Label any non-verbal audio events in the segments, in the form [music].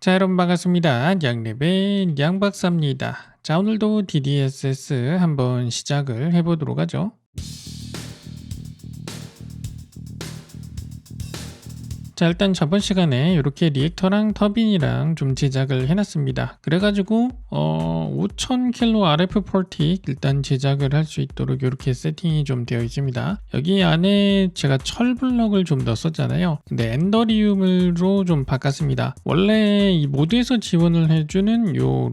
자 여러분 반갑습니다. 양랩의 양박사입니다. 자 오늘도 DDSS 한번 시작을 해보도록 하죠. 자 일단 저번 시간에 이렇게 리액터랑 터빈이랑 좀 제작을 해놨습니다. 그래가지고 어 5000킬로 RF 폴틱 일단 제작을 할 수 있도록 이렇게 세팅이 좀 되어 있습니다. 여기 안에 제가 철 블럭을 좀 넣었었잖아요. 근데 엔더리움으로 좀 바꿨습니다. 원래 이 모드에서 지원을 해주는 요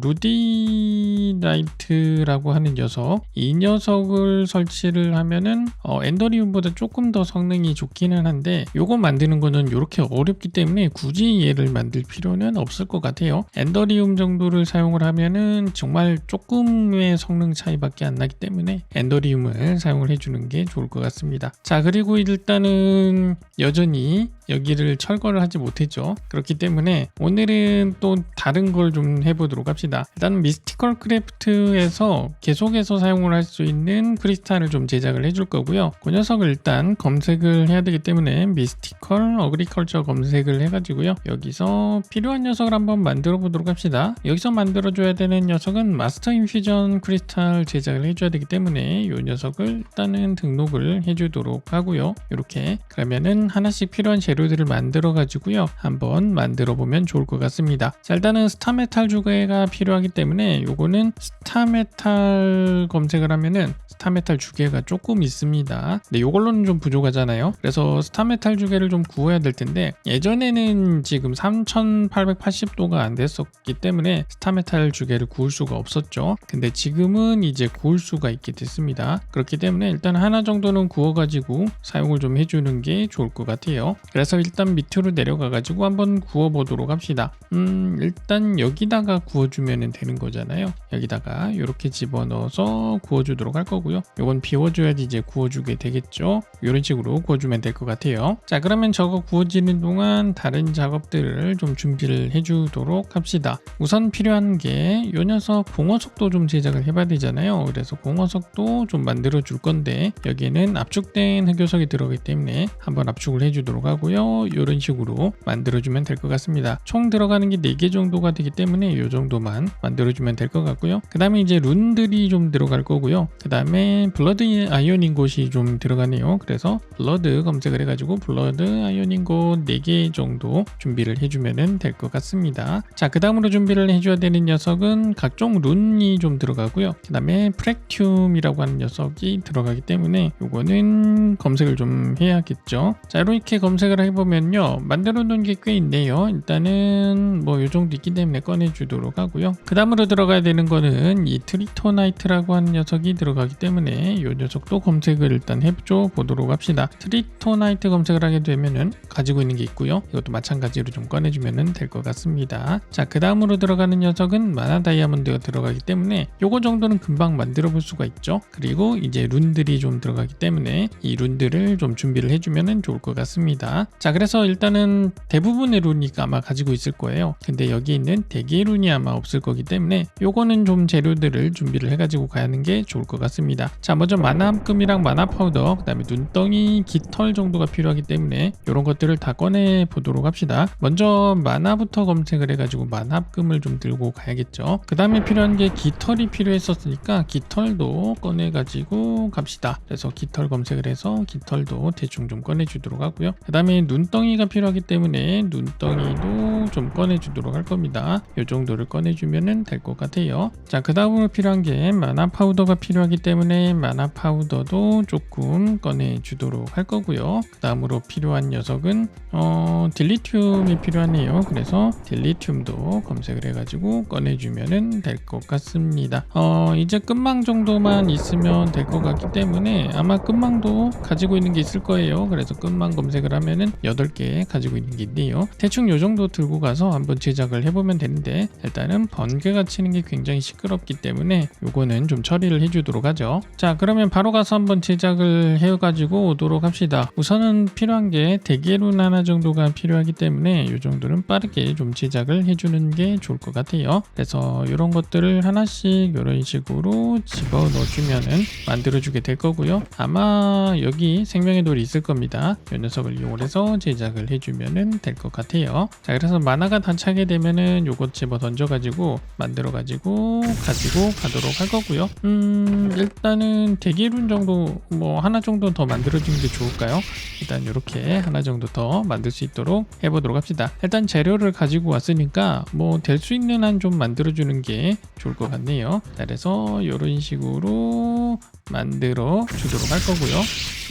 루디라이트라고 하는 녀석 이 녀석을 설치를 하면은 어, 엔더리움보다 조금 더 성능이 좋기는 한데 요거 만드는 거는 이렇게 어렵기 때문에 굳이 얘를 만들 필요는 없을 것 같아요. 엔더리움 정도를 사용을 하면은 정말 조금의 성능 차이밖에 안 나기 때문에 엔더리움을 사용을 해주는 게 좋을 것 같습니다. 자 그리고 일단은 여전히 여기를 철거를 하지 못했죠. 그렇기 때문에 오늘은 또 다른 걸 좀 해보도록 합시다. 일단 미스티컬 크래프트에서 계속해서 사용을 할 수 있는 크리스탈을 좀 제작을 해줄 거고요. 그 녀석을 일단 검색을 해야 되기 때문에 미스티컬 어그리컬처 검색을 해가지고요. 여기서 필요한 녀석을 한번 만들어 보도록 합시다. 여기서 만들어줘야 되는 녀석은 마스터 인퓨전 크리스탈 제작을 해줘야 되기 때문에 이 녀석을 일단은 등록을 해주도록 하고요. 이렇게 그러면은 하나씩 필요한 재료 들을 만들어 가지고요. 한번 만들어 보면 좋을 것 같습니다. 자, 일단은 스타메탈 주개가 필요하기 때문에 요거는 스타메탈 검색을 하면은 스타메탈 주개가 조금 있습니다. 근데 요걸로는 좀 부족하잖아요. 그래서 스타메탈 주개를 좀 구해야 될 텐데 예전에는 지금 3880도가 안 됐었기 때문에 스타메탈 주개를 구울 수가 없었죠. 근데 지금은 이제 구울 수가 있게 됐습니다. 그렇기 때문에 일단 하나 정도는 구워가지고 사용을 좀 해주는 게 좋을 것 같아요. 그래서 일단 밑으로 내려가가지고 한번 구워보도록 합시다. 음, 일단 여기다가 구워주면 되는 거잖아요. 여기다가 이렇게 집어넣어서 구워주도록 할 거고요. 이건 비워줘야지 이제 구워주게 되겠죠. 이런 식으로 구워주면 될 것 같아요. 자, 그러면 저거 구워지는 동안 다른 작업들을 좀 준비를 해주도록 합시다. 우선 필요한 게 이 녀석 공어석도 좀 제작을 해봐야 되잖아요. 그래서 공어석도 좀 만들어 줄 건데 여기에는 압축된 흑요석이 들어가기 때문에 한번 압축을 해주도록 하고요. 이런 식으로 만들어주면 될 것 같습니다. 총 들어가는 게 4개 정도가 되기 때문에 이 정도만 만들어주면 될 것 같고요. 그 다음에 이제 룬들이 좀 들어갈 거고요. 그 다음에 블러드 아이오닝 곳이 좀 들어가네요. 그래서 블러드 검색을 해가지고 블러드 아이오닝 곳 4개 정도 준비를 해주면 될 것 같습니다. 자, 그 다음으로 준비를 해줘야 되는 녀석은 각종 룬이 좀 들어가고요. 그 다음에 프렉튬이라고 하는 녀석이 들어가기 때문에 요거는 검색을 좀 해야겠죠. 자, 이렇게 검색을 해보면요. 만들어 놓은 게 꽤 있네요. 일단은 뭐 요 정도 있기 때문에 꺼내주도록 하고요. 그 다음으로 들어가야 되는 거는 이 트리토나이트라고 하는 녀석이 들어가기 때문에 요 녀석도 검색을 일단 해줘 보도록 합시다. 트리토나이트 검색을 하게 되면은 가지고 있는 게 있고요. 이것도 마찬가지로 좀 꺼내주면 될것 같습니다. 자, 그 다음으로 들어가는 녀석은 마나 다이아몬드가 들어가기 때문에 요거 정도는 금방 만들어 볼 수가 있죠. 그리고 이제 룬들이 좀 들어가기 때문에 이 룬들을 좀 준비를 해주면 좋을 것 같습니다. 자, 그래서 일단은 대부분의 룬이 아마 가지고 있을 거예요. 근데 여기 있는 대기 룬이 아마 없을 거기 때문에 요거는 좀 재료들을 준비를 해 가지고 가는 게 좋을 것 같습니다. 자, 먼저 마나금이랑 마나 파우더, 그 다음에 눈덩이, 깃털 정도가 필요하기 때문에 이런 것들을 다 꺼내 보도록 합시다. 먼저 마나부터 검색을 해 가지고 마나금을 좀 들고 가야겠죠. 그 다음에 필요한 게 깃털이 필요했었으니까 깃털도 꺼내 가지고 갑시다. 그래서 깃털 검색을 해서 깃털도 대충 좀 꺼내 주도록 하고요. 그 다음에 눈덩이가 필요하기 때문에 눈덩이도 좀 꺼내주도록 할 겁니다. 이 정도를 꺼내주면 될 것 같아요. 자, 그 다음으로 필요한 게 마나 파우더가 필요하기 때문에 마나 파우더도 조금 꺼내주도록 할 거고요. 그 다음으로 필요한 녀석은 어, 딜리튬이 필요하네요. 그래서 딜리튬도 검색을 해가지고 꺼내주면 될 것 같습니다. 어, 이제 끝망 정도만 있으면 될 것 같기 때문에 아마 끝망도 가지고 있는 게 있을 거예요. 그래서 끝망 검색을 하면 은 8개 가지고 있는 게 있네요. 대충 요 정도 들고 가서 한번 제작을 해보면 되는데 일단은 번개가 치는 게 굉장히 시끄럽기 때문에 요거는 좀 처리를 해주도록 하죠. 자 그러면 바로 가서 한번 제작을 해가지고 오도록 합시다. 우선은 필요한 게 대게룬 하나 정도가 필요하기 때문에 요 정도는 빠르게 좀 제작을 해주는 게 좋을 것 같아요. 그래서 이런 것들을 하나씩 이런 식으로 집어 넣어주면은 만들어주게 될 거고요. 아마 여기 생명의 돌이 있을 겁니다. 이 녀석을 이용을 해서 해서 제작을 해주면은 될것 같아요. 자 그래서 만화가 다 차게 되면은 요것 집어 던져가지고 만들어가지고 가지고 가도록 할 거고요. 음 일단은 대기룬 정도 뭐 하나 정도 더 만들어주는 게 좋을까요? 일단 이렇게 하나 정도 더 만들 수 있도록 해보도록 합시다. 일단 재료를 가지고 왔으니까 뭐 될 수 있는 한 좀 만들어주는 게 좋을 것 같네요. 자, 그래서 이런 식으로 만들어 주도록 할 거고요.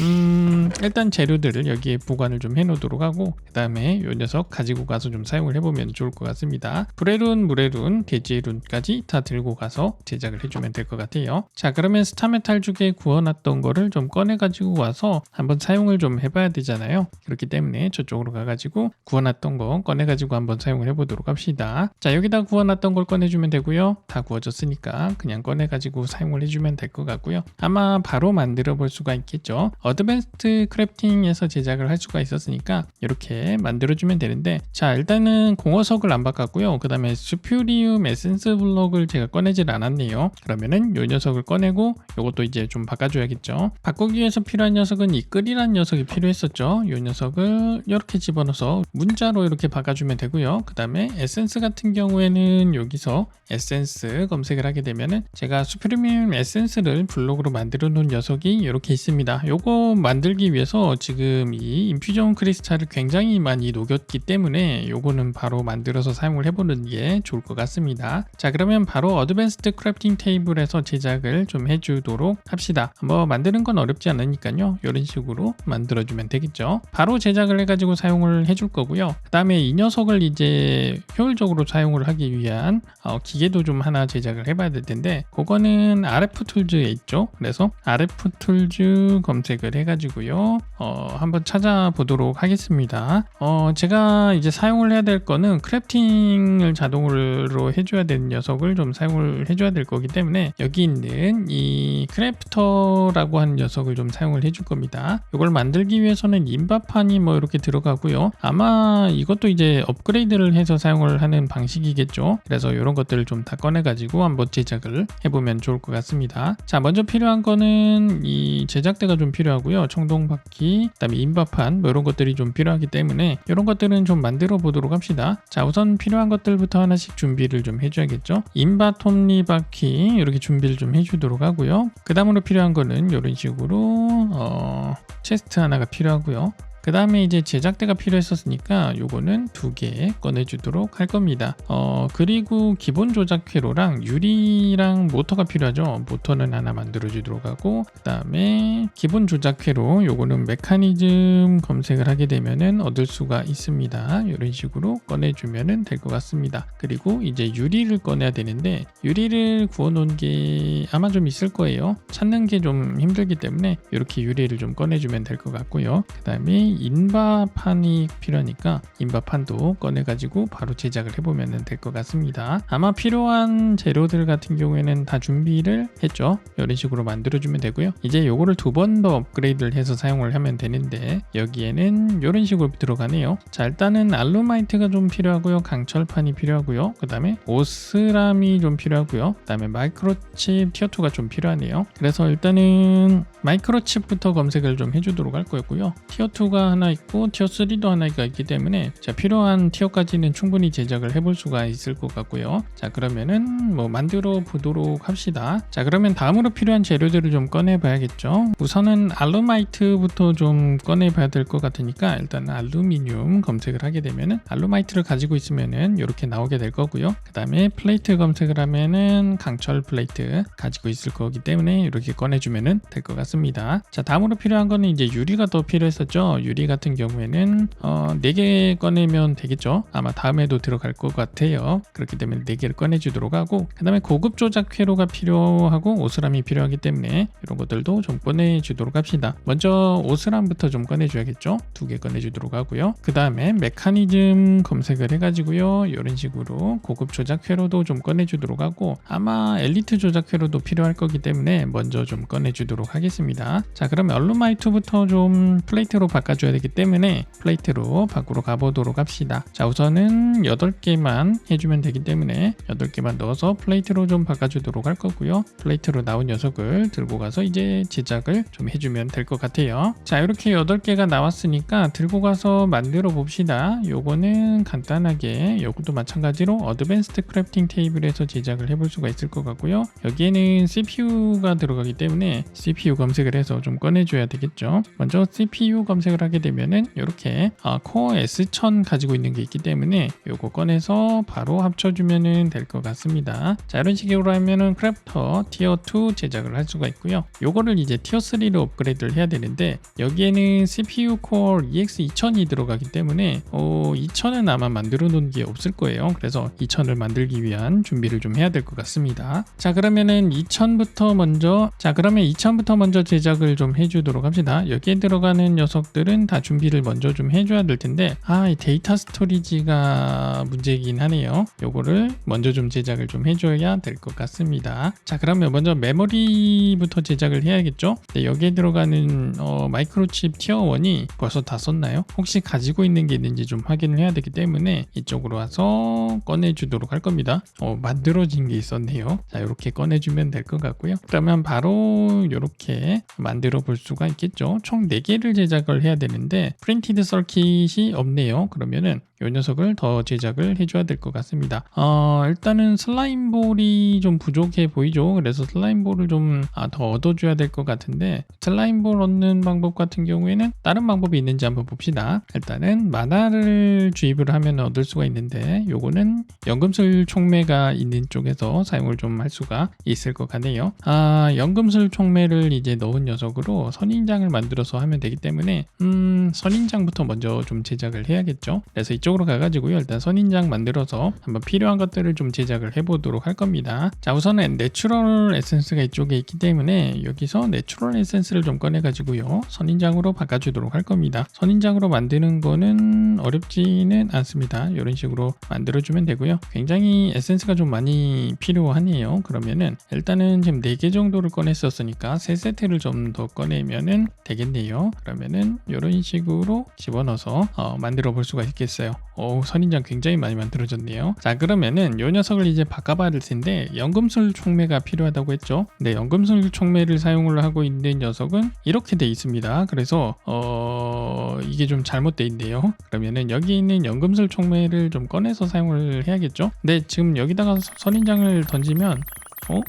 음, 일단 재료들을 여기에 보관을 좀 해 놓도록 하고 그 다음에 이 녀석 가지고 가서 좀 사용을 해보면 좋을 것 같습니다. 불의룬, 물의룬, 돼지룬까지 다 들고 가서 제작을 해주면 될 것 같아요. 자 그러면 스타메탈 주에 구워놨던 거를 좀 꺼내 가지고 와서 한번 사용을 좀 해봐야 되잖아요. 그렇기 때문에 저쪽으로 가가지고 구워놨던 거 꺼내 가지고 한번 사용을 해보도록 합시다. 자 여기다 구워놨던 걸 꺼내주면 되고요. 다 구워졌으니까 그냥 꺼내 가지고 사용을 해주면 될 것 같고요. 아마 바로 만들어 볼 수가 있겠죠. 어드밴스트 크래프팅에서 제작을 할 수가 있었으니까 이렇게 만들어 주면 되는데 자 일단은 공허석을 안 바꿨고요. 그 다음에 수퓨리움 에센스 블록을 제가 꺼내질 않았네요. 그러면은 이 녀석을 꺼내고 이것도 이제 좀 바꿔줘야겠죠. 바꾸기 위해서 필요한 녀석은 이 끌이란 녀석이 필요했었죠. 이 녀석을 이렇게 집어넣어서 문자로 이렇게 바꿔주면 되고요. 그 다음에 에센스 같은 경우에는 여기서 에센스 검색을 하게 되면은 제가 수프리미움 에센스를 블록으로 만들어 놓은 녀석이 이렇게 있습니다. 요거 만들기 위해서 지금 이 인퓨전 크리스탈을 굉장히 많이 녹였기 때문에 요거는 바로 만들어서 사용을 해보는 게 좋을 것 같습니다. 자 그러면 바로 어드밴스드 크래프팅 테이블에서 제작을 좀 해주도록 합시다. 뭐 만드는 건 어렵지 않으니까요. 이런 식으로 만들어주면 되겠죠. 바로 제작을 해가지고 사용을 해줄 거고요. 그 다음에 이 녀석을 이제 효율적으로 사용을 하기 위한 어, 기계도 좀 하나 제작을 해봐야 될 텐데 그거는 RF 툴즈에 있죠. 그래서 RF 툴즈 검색을 해가지고요. 어, 한번 찾아보도록 하겠습니다. 어, 제가 이제 사용을 해야 될 거는 크래프팅을 자동으로 해줘야 되는 녀석을 좀 사용을 해줘야 될 거기 때문에 여기 있는 이 크래프터라고 하는 녀석을 좀 사용을 해줄 겁니다. 이걸 만들기 위해서는 인바판이 뭐 이렇게 들어가고요. 아마 이것도 이제 업그레이드를 해서 사용을 하는 방식이겠죠. 그래서 이런 것들을 좀 다 꺼내가지고 한번 제작을 해보면 좋을 것 같습니다. 자, 먼저 필요한 거는 이 제작대가 좀 필요하고요. 청동바퀴, 그다음에 인바판 뭐 이런 것들이 좀 필요하기 때문에 이런 것들은 좀 만들어 보도록 합시다. 자, 우선 필요한 것들부터 하나씩 준비를 좀 해줘야겠죠. 인바 톱니바퀴 이렇게 준비를 좀 해주도록 하고요. 그 다음으로 필요한 거는 이런 식으로 어, 체스트 하나가 필요하고요. 그 다음에 이제 제작대가 필요했었으니까 요거는 두 개 꺼내주도록 할 겁니다. 어, 그리고 기본 조작 회로랑 유리랑 모터가 필요하죠. 모터는 하나 만들어주도록 하고, 그 다음에 기본 조작 회로 요거는 메커니즘 검색을 하게 되면은 얻을 수가 있습니다. 이런 식으로 꺼내주면은 될 것 같습니다. 그리고 이제 유리를 꺼내야 되는데, 유리를 구워놓은 게 아마 좀 있을 거예요. 찾는 게 좀 힘들기 때문에 이렇게 유리를 좀 꺼내주면 될 것 같고요. 그 다음에 인바판이 필요하니까 인바판도 꺼내가지고 바로 제작을 해보면 될 것 같습니다. 아마 필요한 재료들 같은 경우에는 다 준비를 했죠. 이런 식으로 만들어주면 되고요. 이제 요거를 두 번 더 업그레이드를 해서 사용을 하면 되는데 여기에는 이런 식으로 들어가네요. 자 일단은 알루마이트가 좀 필요하고요. 강철판이 필요하고요. 그 다음에 오스람이 좀 필요하고요. 그 다음에 마이크로칩 티어2가 좀 필요하네요. 그래서 일단은 마이크로칩부터 검색을 좀 해주도록 할 거였고요. 티어2가 하나 있고 티어3도 하나가 있기 때문에 자, 필요한 티어까지는 충분히 제작을 해볼 수가 있을 것 같고요. 자 그러면은 뭐 만들어 보도록 합시다. 자 그러면 다음으로 필요한 재료들을 좀 꺼내 봐야겠죠. 우선은 알루마이트부터 좀 꺼내 봐야 될 것 같으니까 일단 알루미늄 검색을 하게 되면은 알루마이트를 가지고 있으면은 이렇게 나오게 될 거고요. 그 다음에 플레이트 검색을 하면은 강철 플레이트 가지고 있을 거기 때문에 이렇게 꺼내주면은 될 것 같습니다. 자 다음으로 필요한 거는 이제 유리가 더 필요했었죠. 유리 같은 경우에는 어, 4개 꺼내면 되겠죠. 아마 다음에도 들어갈 것 같아요. 그렇기 때문에 4개를 꺼내주도록 하고 그 다음에 고급 조작 회로가 필요하고 오스람이 필요하기 때문에 이런 것들도 좀 꺼내주도록 합시다. 먼저 오스람부터 좀 꺼내줘야겠죠. 두 개 꺼내주도록 하고요. 그 다음에 메커니즘 검색을 해가지고요. 이런 식으로 고급 조작 회로도 좀 꺼내주도록 하고 아마 엘리트 조작 회로도 필요할 거기 때문에 먼저 좀 꺼내주도록 하겠습니다. 자 그럼 얼루마이트부터 좀 플레이트로 바꿔 바꿔줘야 되기 때문에 플레이트로 밖으로 가보도록 합시다. 자 우선은 8개만 해주면 되기 때문에 8개만 넣어서 플레이트로 좀 바꿔주도록 할 거고요. 플레이트로 나온 녀석을 들고 가서 이제 제작을 좀 해주면 될 것 같아요. 자 이렇게 8개가 나왔으니까 들고 가서 만들어 봅시다. 요거는 간단하게 요것도 마찬가지로 어드밴스드 크래프팅 테이블에서 제작을 해볼 수가 있을 것 같고요. 여기에는 CPU가 들어가기 때문에 CPU 검색을 해서 좀 꺼내줘야 되겠죠. 먼저 CPU 검색을 하게 되면은 이렇게 아, 코어 S1000 가지고 있는 게 있기 때문에 요거 꺼내서 바로 합쳐주면은 될 것 같습니다. 자 이런 식으로 하면은 크래프터 티어 2 제작을 할 수가 있고요. 요거를 이제 티어 3로 업그레이드를 해야 되는데 여기에는 CPU 코어 EX2000이 들어가기 때문에 어, 2000은 아마 만들어 놓은 게 없을 거예요. 그래서 2000을 만들기 위한 준비를 좀 해야 될 것 같습니다. 자 그러면은 2000부터 먼저 자 그러면 2000부터 먼저 제작을 좀 해주도록 합시다. 여기에 들어가는 녀석 들은 다 준비를 먼저 좀 해줘야 될 텐데 아이 데이터 스토리지가 문제이긴 하네요. 요거를 먼저 좀 제작을 좀 해줘야 될 것 같습니다. 자 그러면 먼저 메모리부터 제작을 해야겠죠? 네, 여기에 들어가는 어, 마이크로칩 티어 1이 벌써 다 썼나요? 혹시 가지고 있는 게 있는지 좀 확인을 해야 되기 때문에 이쪽으로 와서 꺼내주도록 할 겁니다. 어, 만들어진 게 있었네요. 자 이렇게 꺼내주면 될 것 같고요. 그러면 바로 이렇게 만들어 볼 수가 있겠죠. 총 4개를 제작을 해야 되는데 프린티드 서킷이 없네요. 그러면은 이 녀석을 더 제작을 해줘야 될 것 같습니다. 어, 일단은 슬라임볼이 좀 부족해 보이죠. 그래서 슬라임볼을 좀 아, 더 얻어줘야 될 것 같은데 슬라임볼 얻는 방법 같은 경우에는 다른 방법이 있는지 한번 봅시다. 일단은 만화를 주입을 하면 얻을 수가 있는데 요거는 연금술 촉매가 있는 쪽에서 사용을 좀 할 수가 있을 것 같네요. 아, 연금술 촉매를 이제 넣은 녀석으로 선인장을 만들어서 하면 되기 때문에 음, 선인장부터 먼저 좀 제작을 해야겠죠. 그래서 이쪽으로 가가지고요. 일단 선인장 만들어서 한번 필요한 것들을 좀 제작을 해보도록 할 겁니다. 자, 우선은 내추럴 에센스가 이쪽에 있기 때문에 여기서 내추럴 에센스를 좀 꺼내 가지고요. 선인장으로 바꿔주도록 할 겁니다. 선인장으로 만드는 거는 어렵지는 않습니다. 이런 식으로 만들어주면 되고요. 굉장히 에센스가 좀 많이 필요하네요. 그러면은 일단은 지금 4개 정도를 꺼냈었으니까 3세트를 좀 더 꺼내면은 되겠네요. 그러면은 이런 식으로 집어넣어서 어, 만들어 볼 수가 있겠어요. 오, 선인장 굉장히 많이 만들어졌네요. 자, 그러면은 이 녀석을 이제 바꿔봐야 될 텐데 연금술 촉매가 필요하다고 했죠. 네, 연금술 촉매를 사용을 하고 있는 녀석은 이렇게 돼 있습니다. 그래서 어, 이게 좀 잘못돼 있네요. 그러면은 여기 있는 연금술 촉매를 좀 꺼내서 사용을 해야겠죠. 네, 지금 여기다가 선인장을 던지면 어?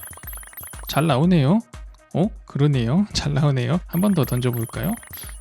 잘 나오네요. 어? 그러네요. [laughs] 잘 나오네요. 한 번 더 던져볼까요?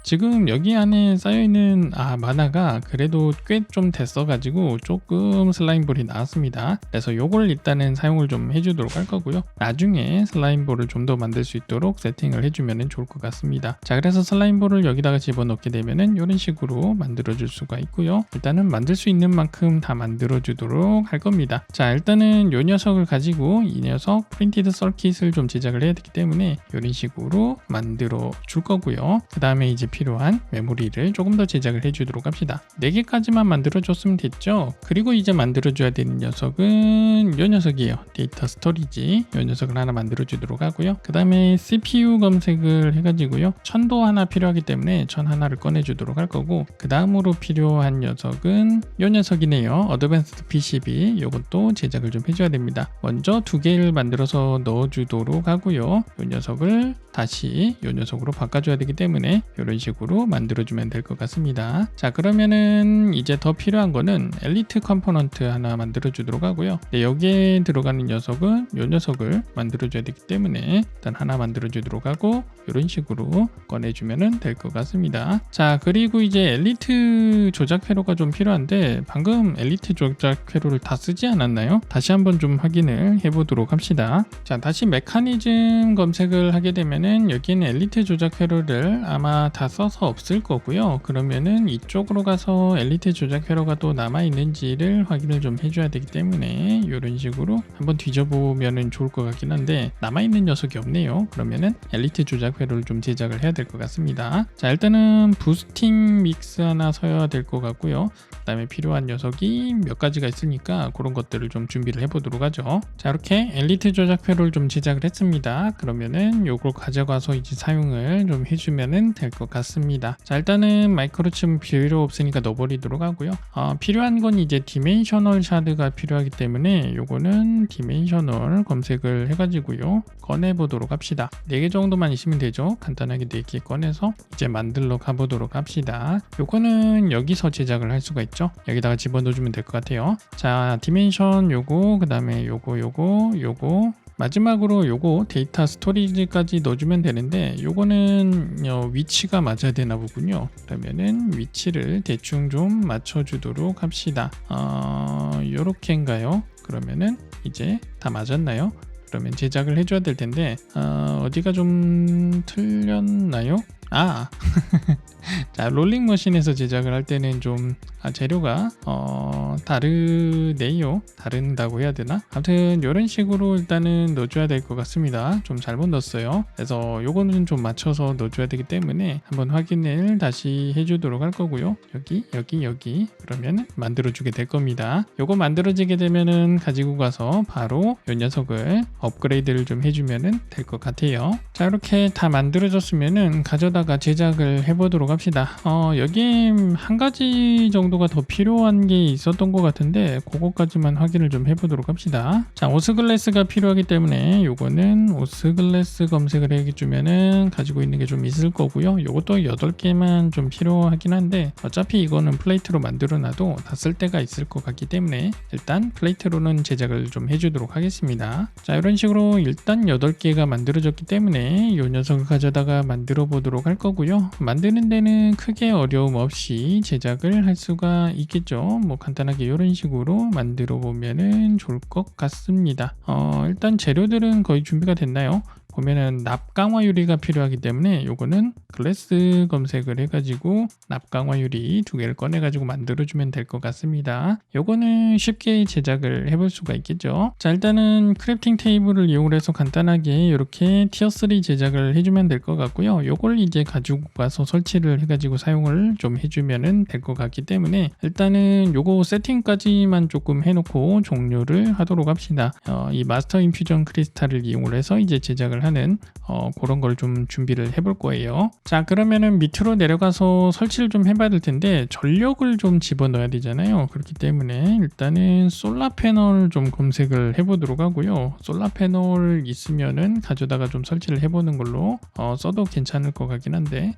지금 여기 안에 쌓여있는 아 만화가 그래도 꽤 좀 됐어가지고 조금 슬라임볼이 나왔습니다. 그래서 요걸 일단은 사용을 좀 해주도록 할 거고요. 나중에 슬라임볼을 좀 더 만들 수 있도록 세팅을 해주면 좋을 것 같습니다. 자 그래서 슬라임볼을 여기다가 집어넣게 되면은 이런 식으로 만들어줄 수가 있고요. 일단은 만들 수 있는 만큼 다 만들어주도록 할 겁니다. 자 일단은 요 녀석을 가지고 이 녀석 프린티드 서킷을 좀 제작을 해야 되기 때문에 이런 식으로 만들어 줄 거고요. 그 다음에 이제 필요한 메모리를 조금 더 제작을 해주도록 합시다. 4개까지만 만들어줬으면 됐죠. 그리고 이제 만들어줘야 되는 녀석은 이 녀석이에요. 데이터 스토리지 이 녀석을 하나 만들어주도록 하고요. 그 다음에 CPU 검색을 해가지고요. 천도 하나 필요하기 때문에 천 하나를 꺼내주도록 할 거고 그 다음으로 필요한 녀석은 이 녀석이네요. 어드밴스드 PCB 이것도 제작을 좀 해줘야 됩니다. 먼저 두 개를 만들어서 넣어주도록 하고요. 이 녀석을 다시 이 녀석으로 바꿔줘야 되기 때문에 이런 식으로 만들어주면 될 것 같습니다. 자 그러면은 이제 더 필요한 거는 엘리트 컴포넌트 하나 만들어주도록 하고요. 네, 여기에 들어가는 녀석은 이 녀석을 만들어줘야 되기 때문에 일단 하나 만들어주도록 하고 이런 식으로 꺼내주면 될 것 같습니다. 자 그리고 이제 엘리트 조작 회로가 좀 필요한데 방금 엘리트 조작 회로를 다 쓰지 않았나요? 다시 한번 좀 확인을 해보도록 합시다. 자 다시 메커니즘 검색을 하게 되면 은 여기는 엘리트 조작 회로를 아마 다 써서 없을 거고요. 그러면은 이쪽으로 가서 엘리트 조작 회로가 또 남아 있는지를 확인을 좀 해줘야 되기 때문에 이런 식으로 한번 뒤져보면은 좋을 것 같긴 한데 남아 있는 녀석이 없네요. 그러면은 엘리트 조작 조작회로를 좀 제작을 해야 될 것 같습니다. 자 일단은 부스팅 믹스 하나 서야 될 것 같고요. 그 다음에 필요한 녀석이 몇 가지가 있으니까 그런 것들을 좀 준비를 해보도록 하죠. 자 이렇게 엘리트 조작 회로를 좀 제작을 했습니다. 그러면은 요걸 가 져가서 이제 사용을 좀 해주면은 될것 같습니다. 자 일단은 마이크로칩은 필요 없으니까 넣어버리도록 하고요. 어, 필요한 건 이제 디멘셔널 샤드가 필요하기 때문에 요거는 디멘셔널 검색을 해가지고요 꺼내보도록 합시다. 4개 정도만 있으면 되죠. 간단하게 4개 꺼내서 이제 만들러 가보도록 합시다. 요거는 여기서 제작을 할 수가 있죠. 여기다가 집어넣어주면 될 것 같아요. 자 디멘션 요거 그 다음에 요거 요거 요거 마지막으로 요거 데이터 스토리지까지 넣어주면 되는데 요거는 어, 위치가 맞아야 되나 보군요. 그러면은 위치를 대충 좀 맞춰주도록 합시다. 어, 요렇게인가요? 그러면은 이제 다 맞았나요? 그러면 제작을 해줘야 될 텐데 어, 어디가 좀 틀렸나요 아 [laughs] 자, 롤링머신에서 제작을 할 때는 좀 아, 재료가 어, 다르네요. 다른다고 해야 되나? 아무튼 이런 식으로 일단은 넣어줘야 될 것 같습니다. 좀 잘못 넣었어요. 그래서 요거는 좀 맞춰서 넣어줘야 되기 때문에 한번 확인을 다시 해주도록 할 거고요. 여기, 여기, 여기 그러면 만들어주게 될 겁니다. 요거 만들어지게 되면은 가지고 가서 바로 이 녀석을 업그레이드를 좀 해주면은 될 것 같아요. 자, 이렇게 다 만들어졌으면은 가져다 가 제작을 해보도록 합시다. 어, 여기 한 가지 정도가 더 필요한 게 있었던 것 같은데 그거까지만 확인을 좀 해보도록 합시다. 자, 오스글래스가 필요하기 때문에 요거는 오스글래스 검색을 해주면은 가지고 있는 게 좀 있을 거고요. 요것도 8개만 좀 필요하긴 한데 어차피 이거는 플레이트로 만들어놔도 다 쓸 때가 있을 것 같기 때문에 일단 플레이트로는 제작을 좀 해주도록 하겠습니다. 자, 이런 식으로 일단 8개가 만들어졌기 때문에 이 녀석을 가져다가 만들어 보도록 할 거고요. 만드는 데는 크게 어려움 없이 제작을 할 수가 있겠죠. 뭐 간단하게 이런 식으로 만들어 보면은 좋을 것 같습니다. 어, 일단 재료들은 거의 준비가 됐나요? 보면은 납 강화 유리가 필요하기 때문에 요거는 글래스 검색을 해가지고 납 강화 유리 두 개를 꺼내가지고 만들어주면 될 것 같습니다. 요거는 쉽게 제작을 해볼 수가 있겠죠. 자 일단은 크래프팅 테이블을 이용해서 간단하게 이렇게 티어 3 제작을 해주면 될 것 같고요. 요걸 이제 가지고 가서 설치를 해가지고 사용을 좀 해주면은 될 것 같기 때문에 일단은 요거 세팅까지만 조금 해놓고 종료를 하도록 합시다. 어, 이 마스터 인퓨전 크리스탈을 이용해서 이제 제작을 하는 어, 그런 걸 좀 준비를 해볼 거예요. 자 그러면은 밑으로 내려가서 설치를 좀 해봐야 될 텐데 전력을 좀 집어넣어야 되잖아요. 그렇기 때문에 일단은 솔라 패널 좀 검색을 해보도록 하고요. 솔라 패널 있으면은 가져다가 좀 설치를 해보는 걸로 어, 써도 괜찮을 것 같긴 한데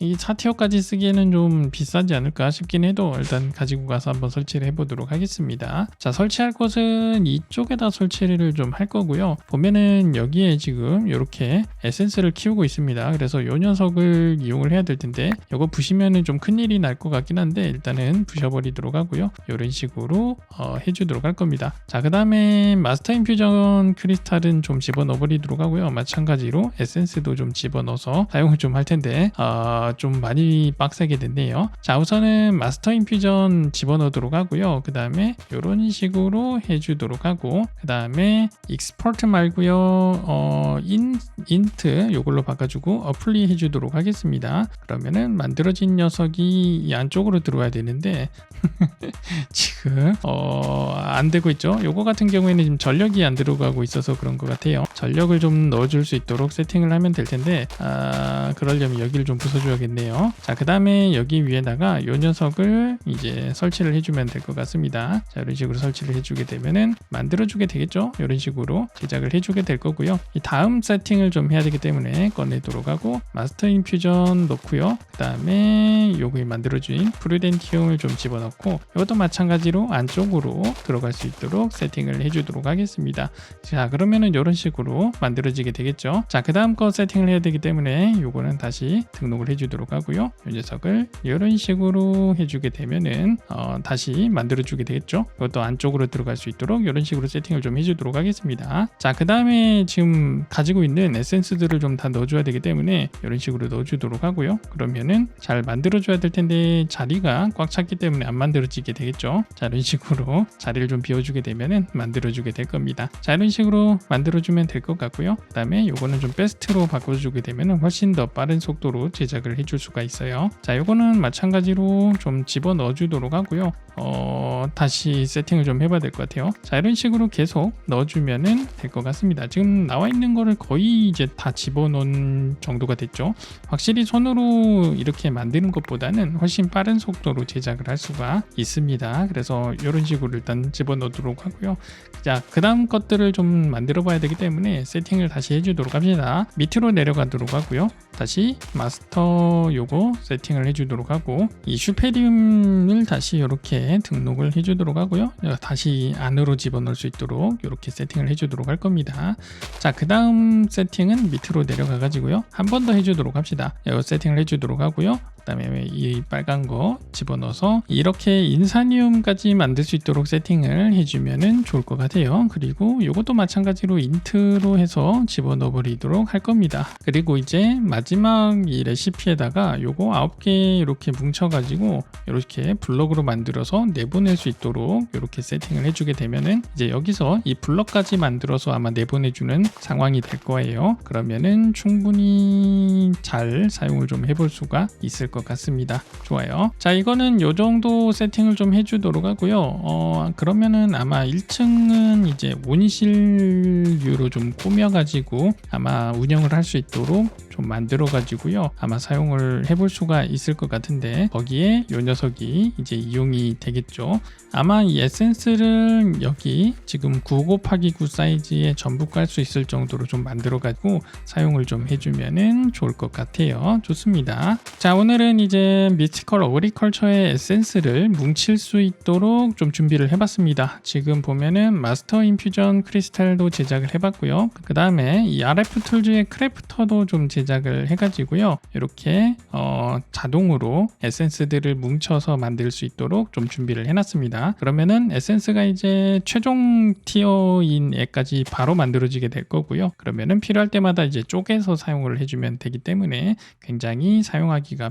이 4티어까지 쓰기에는 좀 비싸지 않을까 싶긴 해도 일단 가지고 가서 한번 설치를 해보도록 하겠습니다. 자 설치할 곳은 이쪽에다 설치를 좀 할 거고요. 보면은 여기에 지금 이렇게 에센스를 키우고 있습니다. 그래서 이 녀석을 이용을 해야 될 텐데 이거 부시면은 좀 큰일이 날 것 같긴 한데 일단은 부셔버리도록 하고요. 이런 식으로 어, 해주도록 할 겁니다. 자 그 다음에 마스터 인퓨전 크리스탈은 좀 집어넣어 버리도록 하고요. 마찬가지로 에센스도 좀 집어넣어서 사용을 좀 할 텐데 어, 좀 많이 빡세게 됐네요. 자 우선은 마스터 인퓨전 집어넣도록 하고요. 그 다음에 이런 식으로 해주도록 하고 그 다음에 익스퍼트 말고요. 어, 인, 인트 요걸로 바꿔주고 어플리 해주도록 하겠습니다. 그러면은 만들어진 녀석이 이 안쪽으로 들어와야 되는데 [laughs] 지금 어, 안 되고 있죠. 요거 같은 경우에는 지금 전력이 안 들어가고 있어서 그런 것 같아요. 전력을 좀 넣어줄 수 있도록 세팅을 하면 될 텐데 아, 그러려면 여기를 좀 부숴줘야겠네요. 자, 그 다음에 여기 위에다가 요 녀석을 이제 설치를 해주면 될 것 같습니다. 자, 이런 식으로 설치를 해주게 되면은 만들어주게 되겠죠. 이런 식으로 제작을 해주게 될 거고요. 이 다음 세팅을 좀 해야 되기 때문에 꺼내도록 하고 마스터 인퓨전 넣고요. 그 다음에 요거 만들어진 프루덴티움을 좀 집어넣고 이것도 마찬가지로 안쪽으로 들어갈 수 있도록 세팅을 해주도록 하겠습니다. 자 그러면은 이런 식으로 만들어지게 되겠죠. 자그 다음 거 세팅을 해야 되기 때문에 요거는 다시 등록을 해주도록 하고요. 이 녀석을 이런 식으로 해주게 되면은 어, 다시 만들어주게 되겠죠. 이것도 안쪽으로 들어갈 수 있도록 이런 식으로 세팅을 좀 해주도록 하겠습니다. 자그 다음에 지금 가지고 가지고 있는 에센스들을 좀 다 넣어줘야 되기 때문에 이런 식으로 넣어주도록 하고요. 그러면은 잘 만들어줘야 될 텐데 자리가 꽉 찼기 때문에 안 만들어지게 되겠죠. 자 이런 식으로 자리를 좀 비워주게 되면은 만들어주게 될 겁니다. 자 이런 식으로 만들어주면 될 것 같고요. 그 다음에 요거는 좀 베스트로 바꿔주게 되면은 훨씬 더 빠른 속도로 제작을 해줄 수가 있어요. 자 요거는 마찬가지로 좀 집어 넣어주도록 하고요. 어, 다시 세팅을 좀 해봐야 될 것 같아요. 자, 이런 식으로 계속 넣어주면은 될 것 같습니다. 지금 나와 있는 거를 거의 이제 다 집어넣은 정도가 됐죠. 확실히 손으로 이렇게 만드는 것보다는 훨씬 빠른 속도로 제작을 할 수가 있습니다. 그래서 이런 식으로 일단 집어넣도록 하고요. 자, 그 다음 것들을 좀 만들어 봐야 되기 때문에 세팅을 다시 해주도록 합니다. 밑으로 내려가도록 하고요. 다시 마스터 요거 세팅을 해주도록 하고 이 슈페리움을 다시 이렇게 등록을 해주도록 하고요. 다시 안으로 집어넣을 수 있도록 이렇게 세팅을 해주도록 할 겁니다. 자, 그 다음 세팅은 밑으로 내려가 가지고요. 한 번 더 해주도록 합시다. 이 세팅을 해주도록 하고요. 그다음에 이 빨간 거 집어넣어서 이렇게 인사니움까지 만들 수 있도록 세팅을 해주면은 좋을 것 같아요. 그리고 이것도 마찬가지로 인트로 해서 집어넣어 버리도록 할 겁니다. 그리고 이제 마지막 이 레시피에다가 요거 9개 이렇게 뭉쳐가지고 이렇게 블럭으로 만들어서 내보낼 수 있도록 이렇게 세팅을 해주게 되면은 이제 여기서 이 블럭까지 만들어서 아마 내보내주는 상황이 될 거예요. 그러면은 충분히 잘 사용을 좀 해볼 수가 있을 것 같습니다. 좋아요. 자, 이거는 요 정도 세팅을 좀 해주도록 하고요. 어, 그러면은 아마 1층은 이제 온실류로 좀 꾸며가지고 아마 운영을 할 수 있도록 좀 만들어 가지고요. 아마 사용을 해볼 수가 있을 것 같은데 거기에 요 녀석이 이제 이용이 되겠죠. 아마 이 에센스를 여기 지금 9 곱하기 9 사이즈에 전부 깔 수 있을 정도로 좀 만들어 가지고 사용을 좀 해주면은 좋을 것 같아요. 좋습니다. 자, 오늘은 이제 미스티컬 어그리컬처의 에센스를 뭉칠 수 있도록 좀 준비를 해봤습니다. 지금 보면은 마스터 인퓨전 크리스탈도 제작을 해봤고요. 그 다음에 이 RF 툴즈의 크래프터도 좀 제작을 해가지고요. 이렇게 어, 자동으로 에센스들을 뭉쳐서 만들 수 있도록 좀 준비를 해놨습니다. 그러면은 에센스가 이제 최종 티어인 애까지 바로 만들어지게 될 거고요. 그러면은 필요할 때마다 이제 쪼개서 사용을 해주면 되기 때문에 굉장히 사용하기가